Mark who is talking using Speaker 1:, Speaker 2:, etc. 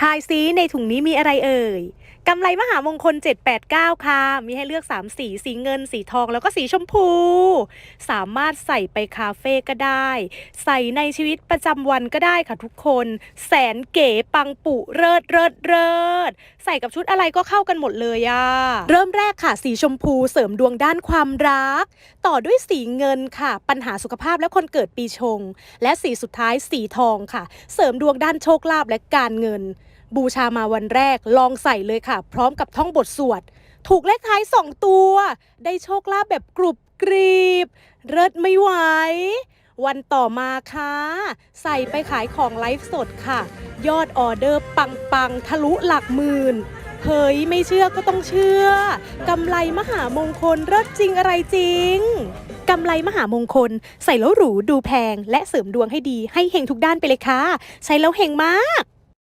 Speaker 1: ทายซีในถุงนี้มีอะไรเอ่ย กำไรมหามงคล 789 ค่ะ มีให้เลือก 3 สี สีเงิน สีทอง แล้วก็สีชมพู สามารถใส่ไปคาเฟ่ก็ได้ ใส่ในชีวิตประจำวันก็ได้ค่ะทุกคน แสนเก๋ปังปุเริดเริดเริด ใส่กับชุดอะไรก็เข้ากันหมดเลยอะเริ่มแรกค่ะ สีชมพูเสริมดวงด้านความรัก ต่อด้วยสีเงินค่ะ ปัญหาสุขภาพและคนเกิดปีชง และสีสุดท้ายสีทองค่ะ เสริมดวงด้านโชคลาภและการเงิน บูชามาวันแรกลองใส่เลยค่ะพร้อมกับท่องบทสวด ถูกเลขท้าย2ตัว ได้โชคลาภแบบกรุบกรีบ เลิศไม่ไหว วันต่อมาค่ะ ใส่ไปขายของไลฟ์สดค่ะ ยอดออเดอร์ปังปังๆทะลุหลักหมื่นเฮ้ยไม่เชื่อก็ต้องเชื่อ กำไรมหามงคลเลิศจริงอะไรจริงกำไรมหามงคล ใส่แล้วหรูดูแพง และเสริมดวงให้ดีให้เฮงทุกด้านไปเลยค่ะ ใช้แล้วเฮงมาก